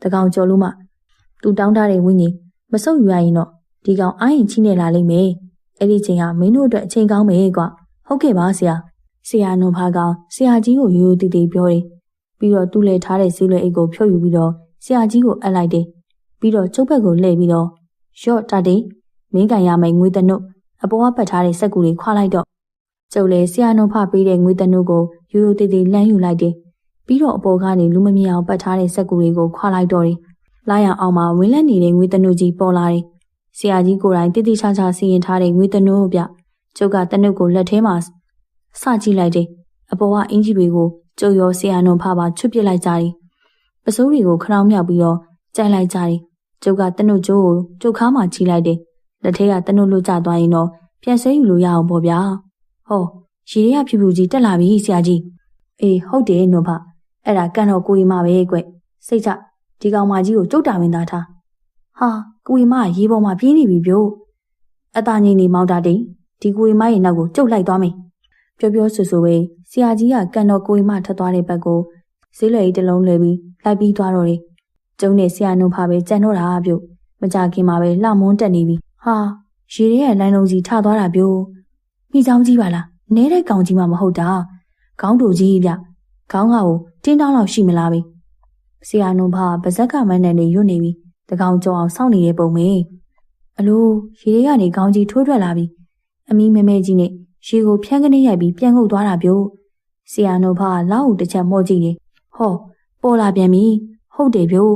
တကောင်ကြော်လို့မှသူတောင်းတတဲ့ဝိညာဉ်မဆုပ်ယူရရင်တော့ဒီကောင်အာရင်ချိနေလာလိမ့်မယ်အဲ့ဒီချိန်ကမင်းတို့အတွက်အချိန်ကောင်းမယ်ကွဟုတ်ကဲ့ပါဆရာဆရာနုဖာကောင်ဆရာကြီးကိုရိုးရိုးတည်တည်ပြောတယ်ပြီးတော့သူ့လဲထားတဲ့ဈေးလွယ်အိတ်ကိုဖြုတ်ယူပြီးတော့ဆရာကြီးကိုအပ်လိုက်တယ်ပြီးတော့ကျုပ်ဘက်ကိုလှည့်ပြီးတော့ရော့တတေးမင်းကန်ရမယ်ငွေတနုအပေါ်ကပတ်ထားတဲ့စက်ကူတွေခွာလိုက်တော့ ကျုပ်လည်းဆရာနှုတ်ဖပေးတဲ့ငွေတနုကိုရိုးရိုးသေးသေးလှမ်းယူလိုက်တယ်ပြီးတော့အပေါ်ကနေလူမမြင်အောင်ပတ်ထားတဲ့စက်ကူတွေကိုခွာလိုက်တော့တယ်လာရအောင်မှာဝင်းလက်နေတဲ့ငွေတနုကြီးပေါ်လာတယ်ဆရာကြီးကိုယ်တိုင်တိတိကျကျစီရင်ထားတဲ့ငွေတနုကိုပြကျုပ်ကတနုကိုလက်ထဲမှာစကြည့်လိုက်တယ်အပေါ်ကအင်ဂျီတွေကိုကျုပ်ရောဆရာနှုတ်ဖပါချွတ်ပစ်လိုက်ကြတယ်ပစိုးတွေကိုခရောင်းမြောက်ပြီးတော့ကြိုင်လိုက်ကြတယ်ကျုပ်ကတနုကျိုးကိုကျုပ်ခါမှချီလိုက်တယ်လက်ထဲကတနုလွတ်ကျသွားရင်တော့ပြန်ဆဲယူလို့ရအောင်ပေါ့ဗျာ ဟောရေရဖြူဖြူကြီးတက်လာပြီဆရာကြီးအေးဟုတ်တယ်နုဖအဲ့ဒါကန်တော်ကိုကြီးမပဲကွစိတ်ချဒီကောင်မကြီးကိုကျုပ်တာမင်းသားထားဟာကိုကြီးမရေပေါ်မှာပြေးနေပြီပြို့အသားငိမ့်နေမောင်းတာတိဒီကိုကြီးမရဲ့နောက်ကိုကျုပ်လိုက်သွားမယ်ပြောပြောဆူဆူပဲဆရာကြီးကကန်တော်ကိုကြီးမထပ်သွားတဲ့ဘက်ကိုဈေးလွယ်ကြီးတစ်လုံးလွယ်ပြီးလိုက်ပြီးသွားတော့တယ်ကျုံနဲ့ဆရာနှုတ်ဖာပဲကြံတော့တာပြုတ်မကြခင်မှာပဲလှမွန်းတက်နေပြီဟာရေထဲရဲ့လိုင်းလုံးကြီးထသွားတာပြုတ် မိချောင်းကြီးပါလားနဲတဲ့ကောင်ကြီးမှမဟုတ်တာခေါင်းတူကြီးဗျခေါင်းကကိုတင်းတောင်းလောက်ရှိမလားပဲဆရာနှုတ်ဖာပါဇက်ကမန်းနဲ့နေရွတ်နေပြီတကောင်ကြောအောင်စောင့်နေတဲ့ပုံပဲအလိုရေထဲကနေခေါင်းကြီးထိုးထွက်လာပြီအမီးမဲမဲကြီးနဲ့ရေကိုဖြန်းကနေရိုက်ပြီးပြန်ငုတ်သွားတာပြုတ်ဆရာနှုတ်ဖာလောက်တစ်ချက်မော့ကြည့်တယ်ဟောပေါ်လာပြန်ပြီဟုတ်တယ်ဗျို့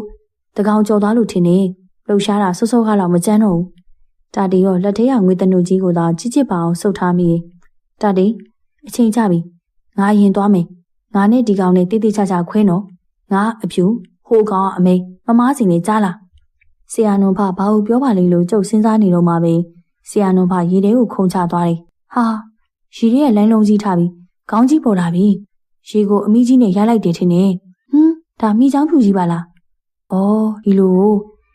တကောင်ကြော်သွားလို့ထင်နေလှူရှားတာဆော့ဆော့ခါလောက်မကြမ်းတော့ဘူး တာတီရောလက်ထဲကငွေတနုကြီးကိုသာချစ်ချစ်ပါအောင်စုပ်ထားမိတယ်တာတီအချိန်ကြပြီငါရင်သွားမယ်ငါနဲ့ဒီကောင်နဲ့တိတိကျကျခွဲနော်ငါအဖြူဟိုကောင်အမေမမားစီနဲ့ကြားလာဆရာနုံဖဘာလို့ပြောပါလိမ့်လို့ကြုတ်စဉ်းစားနေတော့မှပဲဆရာနုံဖရေထဲကိုခုန်ချသွားတယ်ဟာရေထဲရဲ့လိုင်းလုံးကြီးထားပြီးခေါင်းကြီးပေါ်လာပြီရေကိုအမိကြီးနဲ့ရိုက်လိုက်တယ်ထင်တယ်ဟွန်းဒါမိချောင်းဖြူကြီးပါလား။အော်ဒီလို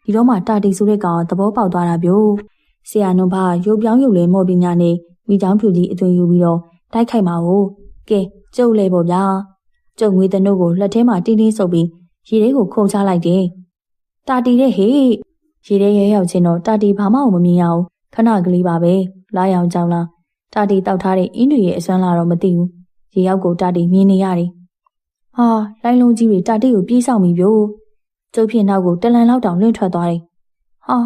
ဒီတော့မှတာတီဆိုတဲ့ကောင်သဘောပေါက်သွားတာဗျို့။ ဆရာနှုတ်ဖရုပ်ပြောင်းရုပ်လဲမော်ပညာနဲ့မိချောင်းဖြူကြီးအသွင်ယူပြီးတော့တိုက်ခိုက်မှာကိုကဲကျုပ်လဲပေါ့ဗျာ။ကျုပ်ငွေတနုတ်ကိုလက်ထဲမှာတင်းတင်းဆုပ်ပြီးရေထဲကိုခုန်ချလိုက်တယ်။တာတီတဲ့ဟေ့ရေထဲရဲရောက်ချင်းတော့တာတီဘာမှမမြင်ရအောင်ခဏကလေးပါပဲ။လာရောင်ကြောင်လားတာတီတောက်ထားတဲ့အင်းတွေရဲ့အစွမ်းလာတော့မသိဘူး။ရေရောက်ကိုတာတီမြင်နေရတယ်။ဟာလိုင်းလုံးကြီးတွေတာတီကိုပြေးဆောင်ပြီးဗျို့ကျုပ်ဖြစ်နောက်ကိုတလန်လောက်တောင်လွင့်ထွက်သွားတယ်။ဟာ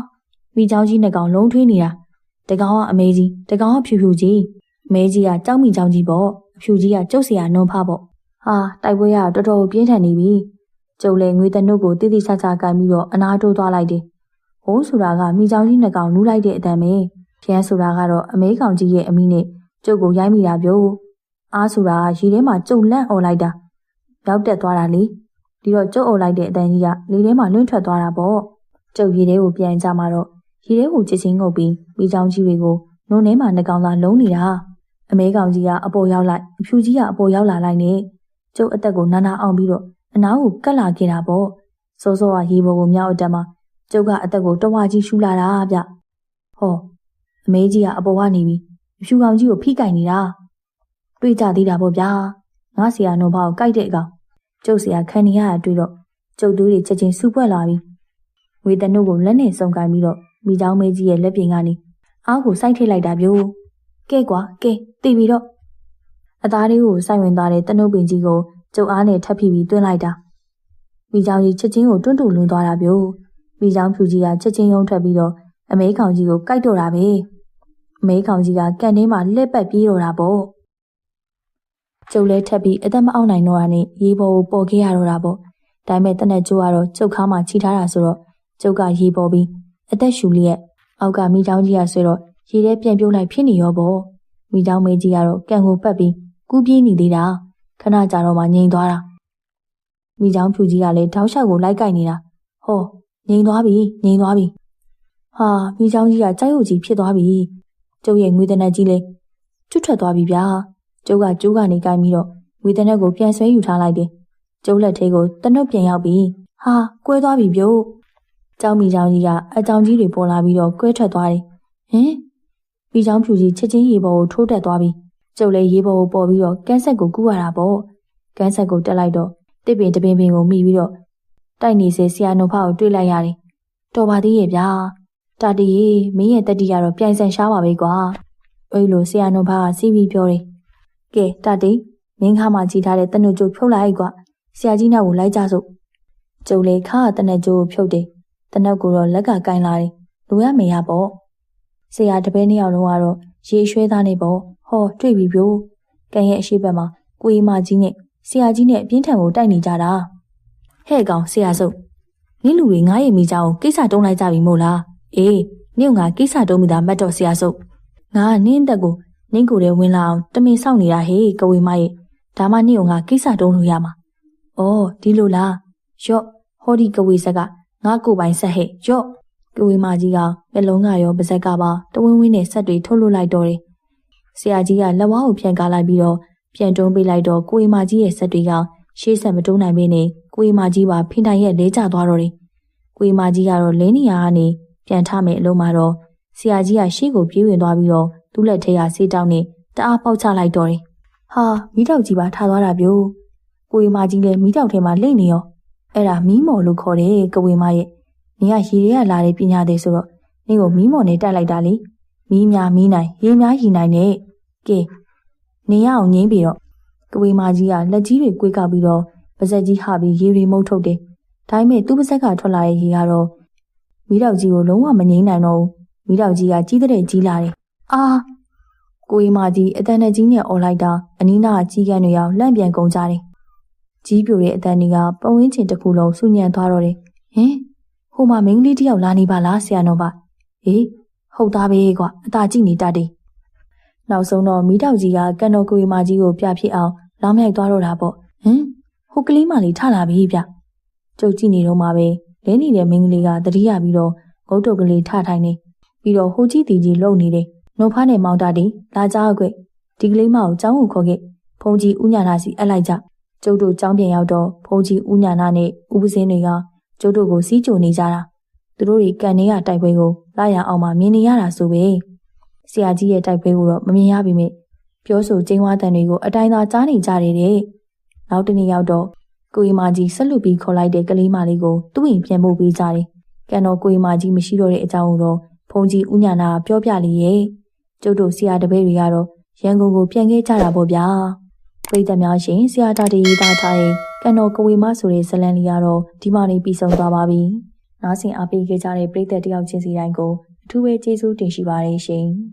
မိเจ้าကြီးနှစ်ကောင်လုံးထွေးနေတာ။တကောင်ကအမေကြီးတကောင်ကဖြူဖြူကြီးအမေကြီးကကြောက်မိเจ้าကြီးပေါ့အဖြူကြီးကကျုပ်เสียနုံဖပေါ့။ဟာတိုက်ပွဲရတော်တော်ပြင်းထန်နေပြီ။ကျုပ်လည်းငွေတနုတ်ကိုတိတိကျကျကန်ပြီးတော့အနာတိုးသွားလိုက်တယ်။ဟိုးဆိုတာကမိเจ้าကြီးနှစ်ကောင်နူးလိုက်တဲ့အတန်ပဲ။ဖျန်းဆိုတာကတော့အမေကောင်ကြီးရဲ့အမိနဲ့ကျုပ်ကိုရိုက်မိတာပြို့။အားဆိုတာကရေထဲမှာကျုပ်လန့်អော်လိုက်တာ။ရောက်တက်သွားတာလေ။ပြီးတော့ကျုပ်အုပ်လိုက်တဲ့အတန်းကြီးကလေထဲမှာလွင့်ထွက်သွားတာပေါ့ကျုပ်ရေထဲကိုပြန်ကြမှာတော့ ရေထဲကိုချစ်ချင်းငုပ်ပြီးမိချောင်းကြီးတွေကိုနုံထဲမှာနှကောင်သားလုံးနေတာအမဲကောင်ကြီးကအပေါ်ရောက်လိုက်အဖြူကြီးကအပေါ်ရောက်လာလိုက်နဲ့ကျုပ်အသက်ကိုနာနာအောင်ပြီးတော့အနားကိုကတ်လာခဲ့တာပေါ့စောစောကရေပေါ်ကိုမြောက်အတက်မှာကျုပ်ကအသက်ကိုတဝါကြီးရှူလာတာဗျဟောအမေကြီးကအပေါ်ကနေပြီးဖြူကောင်ကြီးကိုဖိကင်နေတာတွေးကြသေးတာပေါ့ဗျာငါဆရာနှုံဘောက်ကိုက်တဲ့အကောင်ကျုပ်ဆရာခံနေရတာတွေ့တော့ကျုပ်တို့တွေချက်ချင်းစူပွက်လာပြီဝေတနုကိုလက်နဲ့စုံကင်ပြီးတော့ မိချောင်းမေကြီးရဲ့လက်ပြင်ကနေအားကိုစိုက်ထိလိုက်တာပြို့ကဲကွာကဲတီးပြီးတော့အသားလေးကိုစိုက်ဝင်သွားတဲ့တနုပင်ကြီးကိုကျုပ်အားနဲ့ထပ်ဖိပြီးတွင်းလိုက်တာမိချောင်းကြီးချက်ချင်းကိုတွန်းတူလွန်သွားတာပြို့မိချောင်းဖြူကြီးကချက်ချင်းရုံထွက်ပြီးတော့အမေကောင်ကြီးကိုကိုက်တော့တာပဲအမေကောင်ကြီးကကန်ထဲမှာလှက်ပတ်ပြေးတော့တာပေါ့ကျုပ်လဲထပ်ပြီးအသက်မအောင်နိုင်တော့တာနဲ့ရေပေါ်ကိုပေါ်ခဲ့ရတော့တာပေါ့ဒါပေမဲ့တနက်ကျိုးကတော့ကျုပ်ခါမှခြိထားတာဆိုတော့ကျုပ်ကရေပေါ်ပြီး အသက်ရှူလျက်အောက်ကမိချောင်းကြီးကဆွဲတော့ရေထဲပြန်ပြုတ်လိုက်ဖြစ်နေရောပေါ့မိချောင်းမေကြီးကတော့ကန်ကိုပတ်ပြီးကူးပြေးနေသေးတာခဏကြာတော့မှငြိမ်သွားတာမိချောင်းဖြူကြီးကလည်းတောက်လျှောက်ကိုလိုက်ကြိုက်နေတာဟောငြိမ်သွားပြီငြိမ်သွားပြီဟာမိချောင်းကြီးကကြောက်ရွံ့ကြီးဖြစ်သွားပြီကျုပ်ရဲ့ငွေတနက်ကြီးလေးကျွတ်ထွက်သွားပြီဗျာကျုပ်ကကျိုးကနေကြိုက်ပြီးတော့ငွေတနက်ကိုပြန်ဆွဲယူထားလိုက်တယ်ကျုပ်လက်ထဲကိုတနုတ်ပြန်ရောက်ပြီဟာကွဲသွားပြီပြို့ ကြောင်မီချောင်းကြီးကအကြောင်ကြီးတွေပေါ်လာပြီးတော့ကွဲထွက်သွားတယ်ဟင်မိချောင်းဖြူကြီးချက်ချင်းရေပေါ်ကိုထိုးတက်သွားပြီကျုပ်လည်းရေပေါ်ကိုပေါ်ပြီးတော့ကန်းဆက်ကိုကူးရတာပေါ့ကန်းဆက်ကိုတက်လိုက်တော့တစ်ပင်တပင်ပင်ကိုမိပြီးတော့တိုက်နေစေဆရာနှုတ်ဖောက်ကိုတွေးလိုက်ရတယ်တော်ပါသေးရဲ့ဗျာတာတီရေမင်းရဲ့တက်တီကတော့ပြိုင်ဆိုင်ရှားပါပဲကွာအဲ့လိုဆရာနှုတ်ဖောက်ကစီးပြီးပြောတယ်ကဲတာတီမင်းခါမှကြီးထားတဲ့တနုကျုပ်ဖြုတ်လိုက်ကွာဆရာကြီးနောက်ကိုလိုက်ကြစို့ကျုပ်လေခါတနက်ကျိုးကိုဖြုတ်တယ် တနက်ကိုတော့လက်ကကင်လာတယ်လူရမေရပေါ့ဆရာတပည့်နှစ်ယောက်လုံးကတော့ရေရွှဲသားနေပေါ့ဟောတွေ့ပြီပြို့ကန်ရဲ့အရှိဘက်မှာကိုရီမကြီးနဲ့ဆရာကြီးနဲ့အပြင်းထန်ကိုတိုက်နေကြတာဟဲ့ကောင်ဆရာစုပ်နင်းလူတွေငားရည်မိကြအောင်ကိစ္စတုံးလိုက်ကြပြီမို့လားအေးနင့်ကကိစ္စတုံးမိတာမတ်တော့ဆရာစုပ်ငါကနင်းအသက်ကိုနင်းကိုယ်ထဲဝင်လာအောင်တမင်ဆောင်နေတာဟေးကဝေမရဲ့ဒါမှနင့်ကငါကိစ္စတုံးလို့ရမှာ။အော်ဒီလိုလား။ရော့ဟောဒီကဝေဆက်က ငါကိုယ်ပိုင်ဆက်ဟဲ့ရော့ကဝေမကြီးကမျက်လုံးကရောပါဇက်ကပါတဝင်းဝင်းနဲ့ဆက်တွေထုတ်လွှတ်လိုက်တော့တယ်။ဆရာကြီးကလက်ဝါးကိုဖြန့်ကားလိုက်ပြီးတော့ပြန်တွန်းပေးလိုက်တော့ကိုဝေမကြီးရဲ့ဆက်တွေကရှေးဆက်မတွန်းနိုင်မင်းနဲ့ကိုဝေမကြီးပါဖင်တိုင်ရဲ့လဲကျသွားတော့တယ်။ကိုဝေမကြီးကတော့လင်းနေရကနေပြန်ထမယ်အလုံးမှာတော့ဆရာကြီးကရှေ့ကိုပြေးဝင်သွားပြီးတော့သူ့လက်ထဲကဆေးတောင်းနဲ့တအားပေါက်ချလိုက်တော့တယ်။ဟာမိတော့ကြီးပါထားသွားတာပြို့ကိုဝေမကြီးလည်းမိတော့ထဲမှာလိမ့်နေရော အဲ့ဒါမီးမော်လို့ခေါ်တယ်ကဝေမရဲ့နင်ကရေတွေကလာတဲ့ပညာသေးဆိုတော့နင်ကိုမီးမော်နဲ့တိုက်လိုက်တာလေမီးများမီးနိုင်ရေများရေနိုင်နဲ့ကဲနင်ရအောင်ငိမ့်ပြီးတော့ကဝေမကြီးကလက်ကြီးတွေကွေးကောက်ပြီးတော့ပါဇက်ကြီးဟာပြီးရေတွေမုတ်ထုတ်တယ်ဒါပေမဲ့သူ့ပါဇက်ကထွက်လာတဲ့ရေကတော့မီးတော့ကြီးကိုလုံးဝမငိမ့်နိုင်တော့ဘူးမီးတော့ကြီးကကြီးတဲ့ကြီးလာတယ်အာကိုဝေမကြီးအတန်နဲ့ကြီးနဲ့អော်လိုက်တာအနီးနားကြီးကန်းတွေရောက်လန့်ပြန်ကုန်ကြတယ် ကြီးပြိုတဲ့အတန်တွေကပဝင်းချင်တစ်ခုလုံးဆူညံသွားတော့တယ်။ဟင်ဟိုမှာမင်းကလေးတယောက်လာနေပါလားဆရာတော်ပါ။ဟေးဟုတ်သားပဲကွာအသာကြည့်နေတတ်တယ်။နောက်ဆုံးတော့မိတောက်ကြီးကကန်တော်ကိုရီမကြီးကိုပြဖြစ်အောင်လောင်းမြိုက်သွားတော့တာပေါ့။ဟင်ဟိုကလေးမလေးထလာပြီဗျ။ကျုပ်ကြည့်နေတော့မှပဲလဲနေတဲ့မင်းကလေးကတတိယပြီးတော့ငုတ်တုတ်ကလေးထထိုင်နေပြီးတော့ဟိုကြီးတီကြီးလုံနေတယ်။နှုတ်ဖားနဲ့မောင်တာတီလာကြအကွက်ဒီကလေးမကိုចောင်းကိုခေါ်ခဲ့ဖုန်ကြီးဥညာနာစီအပ်လိုက်ကြ ကျုပ်တို့ကြောင်းပြန်ရောက်တော့ဘုန်းကြီးဦးညာနာနဲ့ဦးပစင်းတွေကကျုပ်တို့ကိုစီးကြိုနေကြတာသူတို့တွေကန်နေရတိုက်ပွဲကိုလာရအောင်မှမြင်နေရတာဆိုပဲဆရာကြီးရဲ့တိုက်ပွဲကိုတော့မမြင်ရပါမိပြောဆိုကျင်းဝါတန်တွေကိုအတိုင်းသာကြားနေကြတယ်တဲ့နောက်တနေ့ရောက်တော့ကိုရီမာကြီးဆက်လူပြီးခေါ်လိုက်တဲ့ကလေးမလေးကိုသူ့ရင်ပြန်ဖို့ပေးကြတယ်ကန်တော်ကိုရီမာကြီးမရှိတော့တဲ့အကြောင်းကိုတော့ဘုန်းကြီးဦးညာနာပြောပြလေရဲ့ကျုပ်တို့ဆရာတပည့်တွေကတော့ရန်ကုန်ကိုပြန်ခဲ့ကြတာပေါ့ဗျာ ပရိသတ်များရှင်ဆရာတာတီရေးသားထားတဲ့ကန်တော်ကဝေမဆိုတဲ့ဇလံလေးကတော့ဒီမှနေပြီးဆုံးသွားပါပြီ။နားဆင်အားပေးခဲ့ကြတဲ့ပရိသတ်တယောက်ချင်းစီတိုင်းကိုအထူးပဲကျေးဇူးတင်ရှိပါတယ်ရှင်။